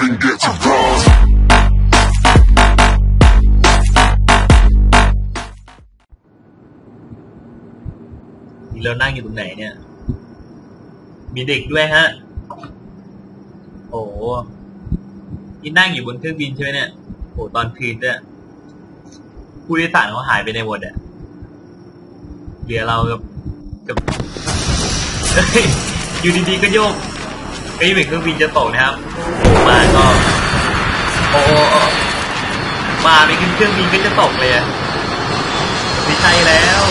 even get to cross. นี่เรานั่งอยู่ตรงไหนเนี่ย มีเด็กด้วยฮะ โอ้โหนี่นั่งอยู่บนเครื่องบินใช่ไหมเนี่ย โอ้ตอนคืนด้วยผู้โดยสารเขาหายไปในหมดอะเหลือเรากับกับเฮ้ยอยู่ดีๆก็โยก เฮ้ยเมือเครื่องบินจะตกนะครับมาก็โอ้มาไม่ขึ้นเครื่องบินก็จะตกเลยอะไม่ใช่แล้ว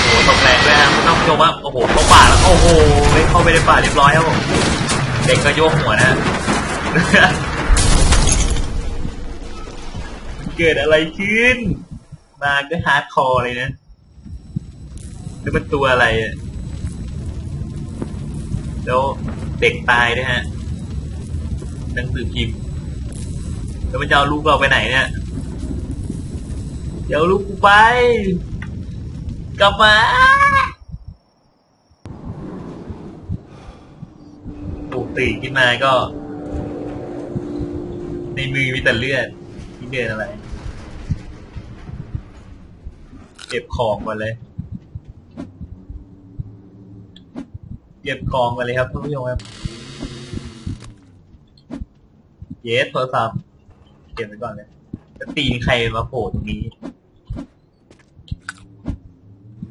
โอ้ตกแรงด้วยฮะต้องชมว่าโอ้โหเข้าป่าแล้วโอ้โหเข้าไปในป่าเรียบร้อยครับผมเด็กก็โยกหัวนะเกิดอะไรขึ้น มาก็ฮาร์ดคอร์เลยนะแล้วมันตัวอะไรอะ แล้วเด็กตายด้วยฮะหนังสือพิมพ์แล้วมันจะเอาลูกเราไปไหนเนี่ยเดี๋ยวลูกกูไป กลับมาปกตื่นขึ้นมาก็ ในมือมีแต่เลือดที่เดินอะไร เก็บของมาเลย เก็บของมาเลยครับท่านผู้ชมครับ เยสโทรศัพท์เก็บไว้ก่อนเลยจะตีนใครมาโผล่ตรงนี้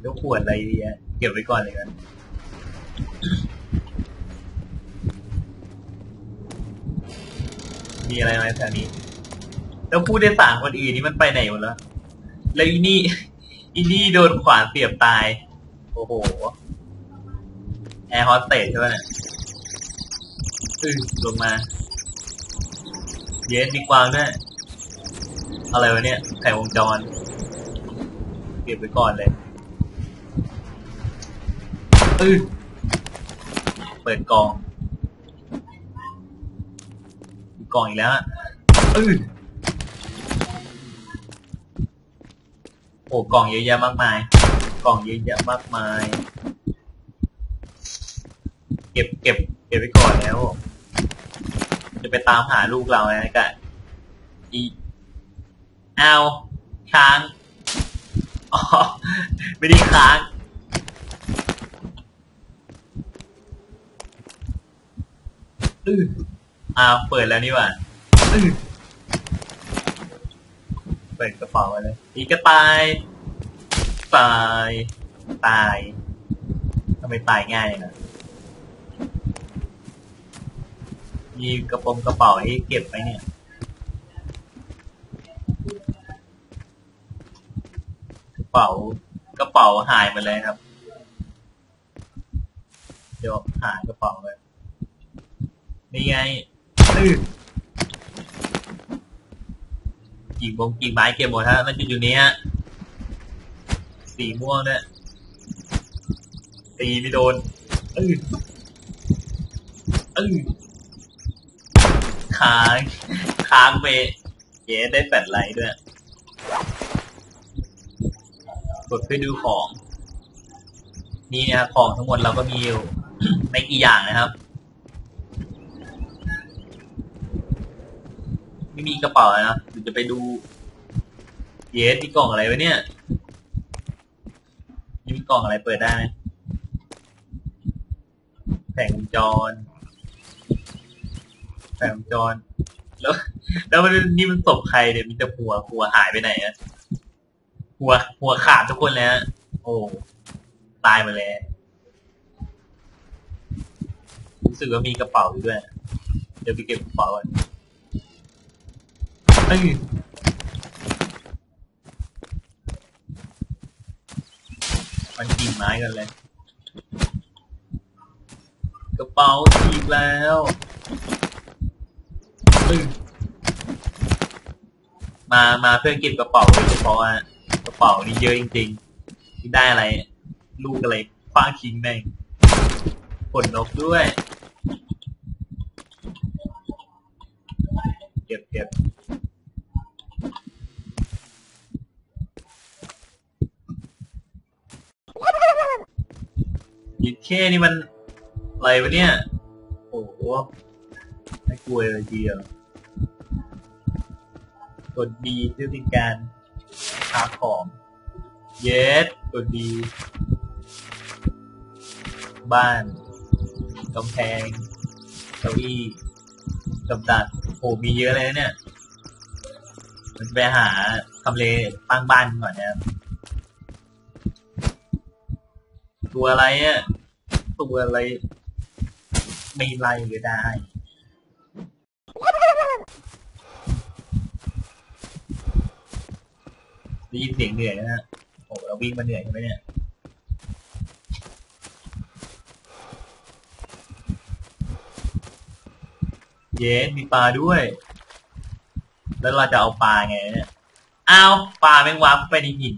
แล้วขวดอะไรดีอะเก็บไว้ก่อนเลยกันมีอะไรไหมแถวนี้ แล้วผู้โดยสารคนอื่นนี่มันไปไหนหมดแล้ว แล้วอีนี่ อีนี่โดนขวานเสียบตาย โอ้โห แอร์โฮสเตสใช่ไหมเนี่ยอือลงมา เย็นมีกวางด้วยอะไรวะเนี่ยไขวงจร เก็บไว้ก่อนเลยอือเปิดกล่องกล่องอีกแล้วอะอือโอ้กล่องเยอะแยะมากมาย กล่องเยอะแยะมากมาย เก็บเก็บเก็บไว้ก่อนแล้ว จะไปตามหาลูกเรานะกะอีเอาค้างอ๋อไม่ได้ค้างอืออ่าเปิดแล้วนี่หว่าอือเปิดกระเป๋าเลยอีกกระตายตายตายทำไมตายง่ายนะ มีกระโปรงกระเป๋าให้เก็บไว้เนี่ย กระเป๋ากระเป๋าหายไปเลยครับ เดี๋ยวหากระเป๋าไว้นี่ไงอื้อกิ่บงกิ่ไม้เก็บหมดฮะมันจุดอยู่นี้ฮะสีม่วงเนี่ยตีไม่โดนอื้ออื้อ ค้างค้างไปเย้ได้แฟลชไลท์ด้วย กดเพื่อดูของ นี่นะครับของทั้งหมดเราก็มีอยู่ไม่กี่อย่างนะครับ ไม่มีกระเป๋านะเดี๋ยวจะไปดู เยสมีกล่องอะไรวะเนี่ยมีกล่องอะไรเปิดได้ไหมแผงวงจร แผงวงจรแล้ว แล้วมันนี่มันศพใครเนี่ยมีแต่หัวหัวหายไปไหนอะหัวหัวขาดทุกคนเลยฮะโอ้ตายมาแล้วรู้สึกว่ามีกระเป๋าอยู่ด้วย เดี๋ยวไปเก็บกระเป๋าก่อนเอ้ยมันกิ่งไม้กันเลย กระเป๋าอีกแล้ว มา มาเพื่อเก็บกระเป๋าโดยเฉพาะอะกระเป๋านี่เยอะจริงๆที่ได้อะไร ลูกอะไรคว้างทิ้งแม่งขนนกด้วย เก็บเก็บยิดเคนี่มันอะไรวะเนี่ย โอ้โหไอไม่กลัวเลยทีเดียว กดดีเพื่อเป็นการหาของเยสกดดีบ้านกำแพงเก้าอี้กับดักโหมีเยอะเลยนะเนี่ยมันไปหาทำเลตั้งบ้านก่อนนะครับตัวอะไรอะตัวอะไรไม่ไล่ก็ได้ ได้ยินเสียงเหนื่อยนะฮะโอ้เราวิ่งมาเหนื่อยใช่ไหมเนี่ยเย้มีปลาด้วย แล้วเราจะเอาปลาไงเนี่ยอ้าวปลาแมงวาบไปในหิน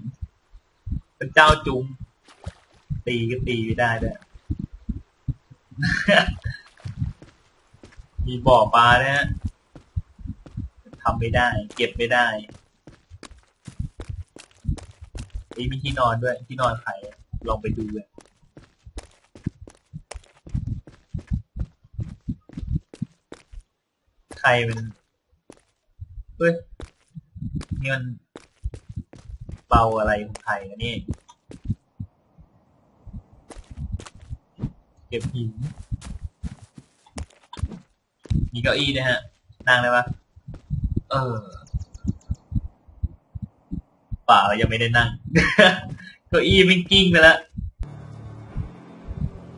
เป็นเจ้าจุงตีก็ตีไม่ได้ด้วยมีบ่อปลาเนี่ยทำไม่ได้ เก็บไม่ได้ เอ้มีที่นอนด้วย ที่นอนใครลองไปดูเลยใครมันเฮ้ยนี่มันเบาอะไรของใครนะนี่ เก็บหินมีเก้าอี้นะฮะ นั่งได้ปะเออ เปล่ายังไม่ได้นั่งเก้าอี้มันกิ้งไปแล้ว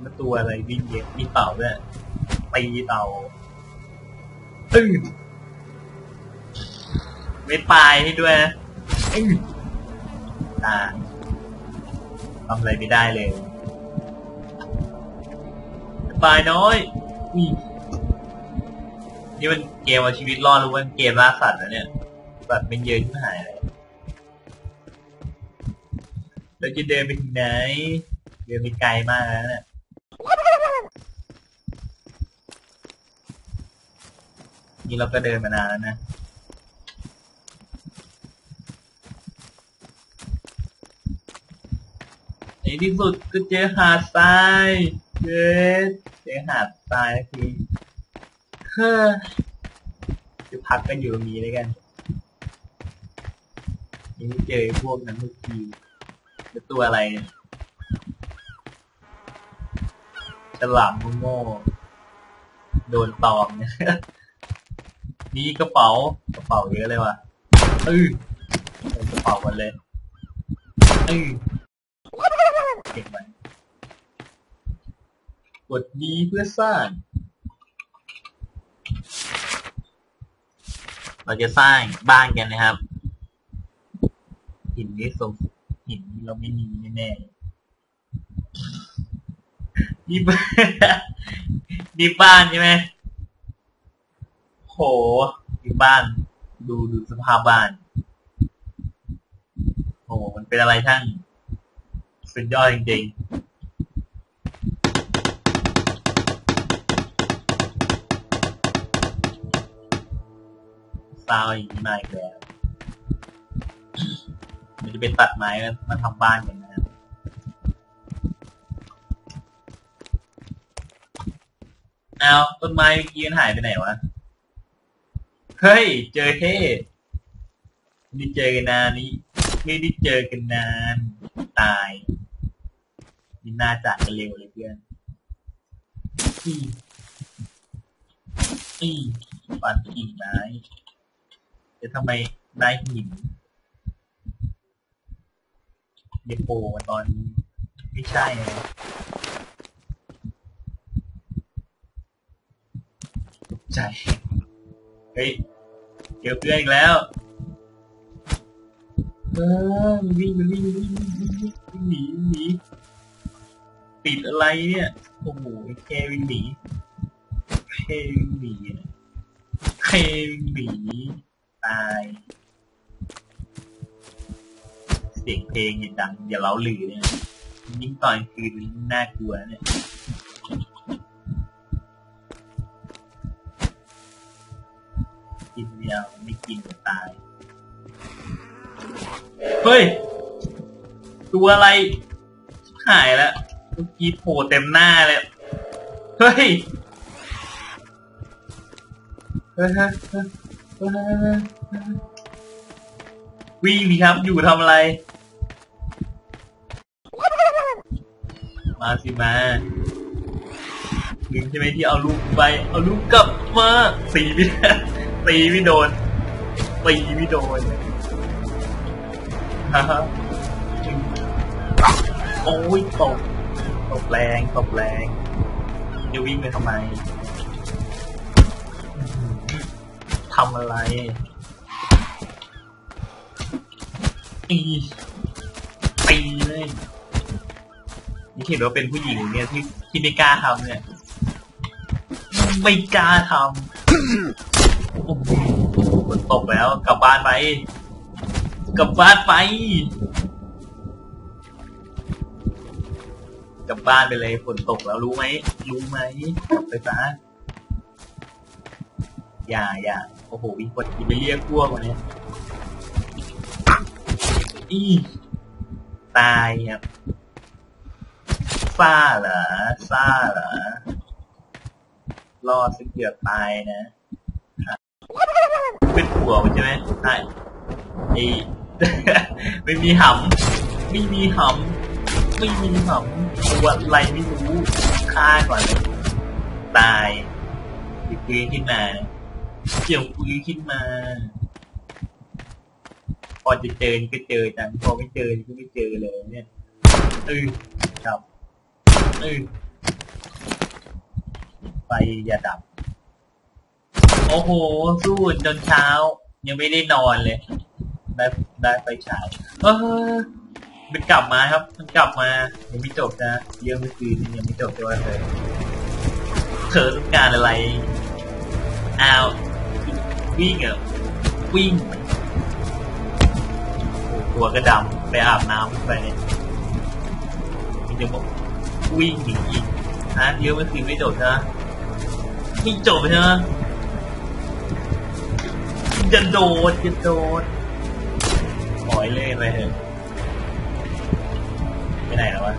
มาตัวอะไรวิ่งเย็นมีเต่าด้วยตีเต่าตึ้งไม่ตายให้ด้วยนะอื้อตายทำอะไรไม่ได้เลยตายน้อยนี่นี่มันเกมเอาชีวิตรอดหรือว่าเกมล่าสัตว์นะเนี่ย แบบเป็นเยอะที่หายเลย เราจะเดินไปถึงไหน เดินไปไกลมากแล้วเนี่ยนี่เราก็เดินมานานแล้วนะ ในที่สุดก็เจอหาดทรายเย้เจอหาดทรายทีเฮ้อจะพักกันอยู่ตรงนี้เลยกันยังไม่เจอพวกนั้นทุกที เป็นตัวอะไรฉลามโง่โดนตอมเนี่ยมีกระเป๋ากระเป๋าเยอะเลยว่ะเออกระเป๋ากันเลยเออเก็บไว้กดดีเพื่อสร้างเราจะสร้างบ้านกันนะครับหินนี้สม หินเราไม่มีแน่ๆนี่บ้านี่บ้านใช่ไหมโหนี่บ้าน ดูดูสภาพบ้านโหมันเป็นอะไรช่างสุดยอดจริงๆซาวอย่างนี้มาอีกแล้ว มันจะเป็นตัดไม้มาทำบ้านกันนะเอาต้นไม้เมื่อกี้มันหายไปไหนวะ เฮ้ย เจอเท่ไม่ได้เจอกันนานนี้ไม่ได้เจอกันนาน ตายนี่น่าจากกันเร็วเลยเพื่อนอีอีปันกิ่งไม้แต่ทำไมได้หิน เดโปมาตอนไม่ใช่ใจเฮ้ยเจอเพื่อนอีกแล้วเออมันวิ่งมันวิ่งมันวิ่งวิ่งวิ่งหนีหนีติดอะไรเนี่ยโอ้โหแค่วิ่งหนีแค่วิ่งหนีนะแค่วิ่งหนีตาย สียงเพลงอย่าดังอย่าเล้าลือเนี่ยยิ่งตอนคืนน่ากลัวเนี่ยกินเดียวไม่กินจะตาย เฮ้ย ตัวอะไรหายแล้วเมื่อกี้โผล่เต็มหน้าเลย เฮ้ย เฮ้ยฮ้ยเฮ้ยเฮ้ยเฮ้ยเฮ้ยวิ่งดิครับ อยู่ทำอะไร มาสิมาดึงใช่ไหมที่เอาลูกไป เอาลูกกลับมาตีไม่ตีไม่โดนตีไม่โดนฮ่าฮ่าโอ้ยตกตกแรงตกแรงจะวิ่งไปทำไมทำอะไรอีตีเลย นี่เห็นว่าเป็นผู้หญิงเนี่ยที่ที่ไม่กล้าทำเนี่ย ไม่กล้าทำโอ้โหฝนตกแล้ว กลับบ้านไป กลับบ้านไป กลับบ้านไปเลยฝนตกแล้วรู้ไหม รู้ไหมกลับไปซะอย่าอย่าโอ้โหมีคนไปเรียกพวกมาเนี่ยอีตายครับ ซาเหรอซาเหรอรอดซึ่งเกือบตายนะเป็นผัวมันใช่ไหมใช่ไอไม่มีหำไม่มีหำไม่มีหำตัวอะไรไม่รู้ฆ่าก่อนเลยตายหยิบปืนขึ้นมาเกี่ยวปืนขึ้นมา พอจะเจอก็เจอจังพอไม่เจอก็ไม่เจอเลยเนี่ยเออครับ เออไฟอย่าดับ โอ้โห สู้จนเช้า ยังไม่ได้นอนเลย ได้ได้ไฟฉายเออมันกลับมาครับ มันกลับมา ยังไม่จบนะเรื่องเมื่อคืนนี้ยังไม่จบด้วยเลยเธอต้องการอะไรอ้าววิ่งเหรอวิ่งโอ้ตัวกระดำไปอาบน้ำไปเนี่ยมันจะบอก วิ่งหนีอีกฮะเรื่องเมื่อคืนไม่จบนะไม่จบใช่ไหมจะโดดจะโดดปล่อยเล่นไปเถอะไปไหนแล้ววะ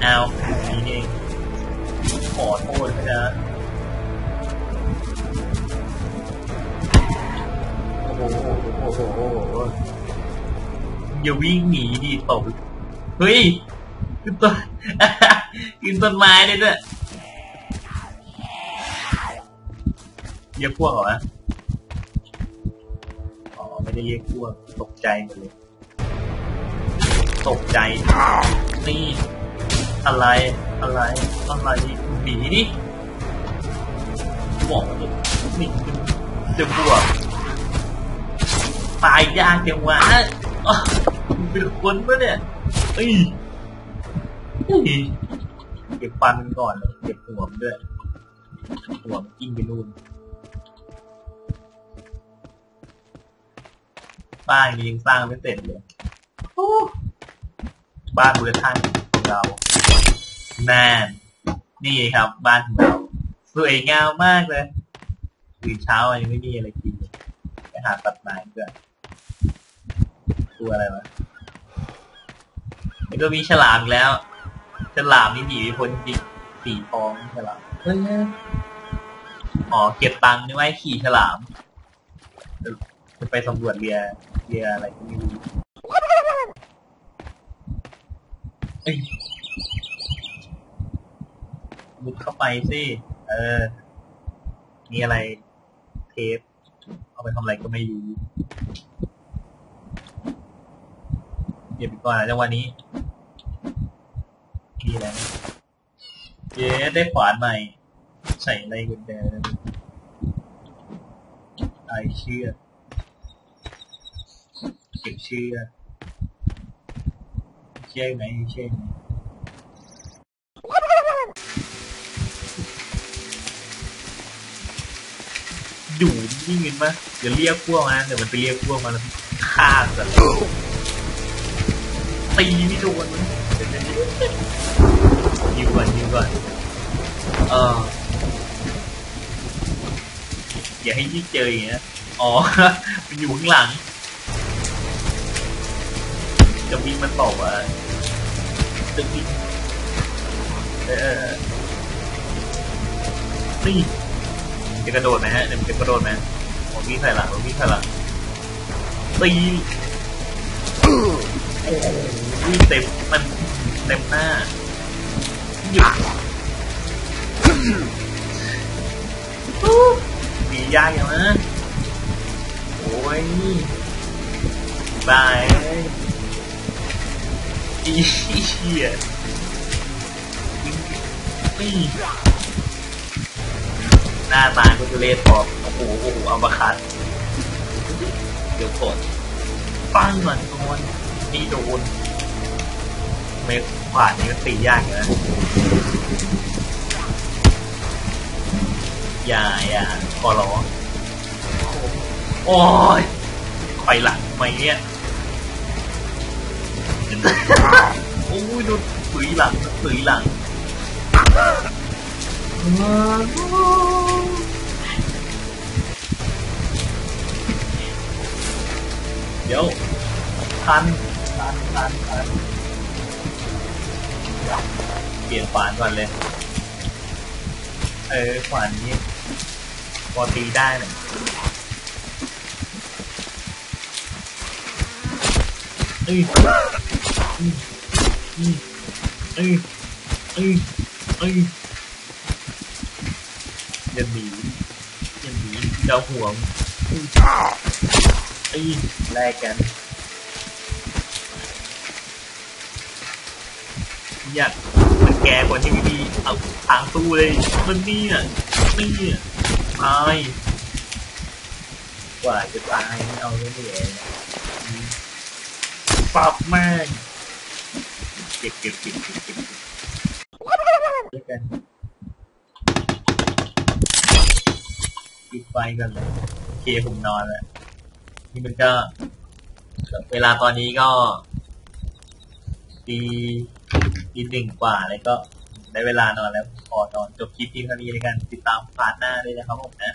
เอานี่เองขอโทษนะโอ้โหโอ้โหโอ้โหอย่าวิ่งหนีดิตบ เฮ้ยขึ้นต้นขึ้นต้นไม้ได้ด้วยเรียกพวกเหรออ๋อไม่ได้เรียกพวกตกใจหมดเลยตกใจนี่อะไรอะไรอะไรหนีดิบอกเลยนี่จะบวกตายยากจังวะอ้าวมึงเป็นคนปะเนี่ย เอ้ยเฮ้ยเก็บฟันมันก่อนเลยเก็บหัวมันด้วยหัวมันกินไปนู่นบ้านยังสร้างไม่เสร็จเลยบ้านมูลค่านของเราแน่นนี่ครับ บ้านของเราสวยงามมากเลยตื่นเช้ายังไม่มีอะไรกินไปหาตัดไม้เพื่อนตัวอะไรวะ ก็มีฉลามอีกแล้ว ฉลามนี่หนีไปพ้นจริงสีทองฉลามเฮ้ยอ๋อเก็บตังค์นี่ไว้ขี่ฉลามจะไปสำรวจเรือเรืออะไรก็ไม่รู้มุดเข้าไปสิ เออ มีอะไรเทป เอาไปทำอะไรก็ไม่รู้เดี๋ยวไปก่อนนะจังหวะนี้ มีอะไรไหมเย้ได้ขวานใหม่ ใส่อะไรกุญแจไอเชื่อกเก็บเชือกเชื่อไหนเชื่อไหนอยู่นิ่เงๆกันปะเดี๋ยวเรียกพวกมาเดี๋ยวมันไปเรียกพวกมาแล้วฆ่ากันเลย ตีไม่โดนยิงก่อนยิงก่อนเอออย่าให้ยิ่เจออย่างเงี้ยอ๋อ มันอยู่ข้างหลัง จะวิ่งมันตกอะจะวิ่งเออนี่จะกระโดดไหมฮะเดี๋ยวมันจะกระโดดไหมผมวิ่งใส่หลังผมวิ่งใส่หลังตีโอ้ โหวิ่เต็มมันเต็มหน้าหยุดมียากอย่างนะโอ้ยบายอีเหี้ยนี่หน้าตาก็จะเละพอโอ้โหโอ้โหเอามาคัดเดี๋ยวกดปั้งหน่อยโดนนี่โดน เมฆขวานนี่ก็ตียากอยู่นะอย่าอย่าขอร้องโอ้ยคอยหลังทำไมเนี่ยโอ้ยดนถุยหลังถุยหลังเดี๋ยวทันทันทันทัน เปลี่ยนขวานก่อนเลย เออขวานนี้พอตีได้เลยเอ้ยอืมอืมเอ้ยเอ้ยเอ้ยอย่าหนีอย่าหนีเจ้าห่วงเอ้ยเอ้ยแลกกันอยากมัน แกกว่าที่พี่ดีเอาทางสู้เลย มันนี่อะนี่อะตายกว่าจะตายเอาเรื่อยๆปรับแม่งเก็บเก็บเก็บเก็บเก็บด้วยกันปิดไฟกันเลยโอเคผมนอนแล้วนี่มันก็เวลาตอนนี้ก็ตี ตีหนึ่งกว่าแล้วก็ได้เวลานอนแล้วขอนอนจบคลิปเพียงเท่านี้เลยกัน ติดตามพาร์ทหน้าด้วยนะครับผมนะ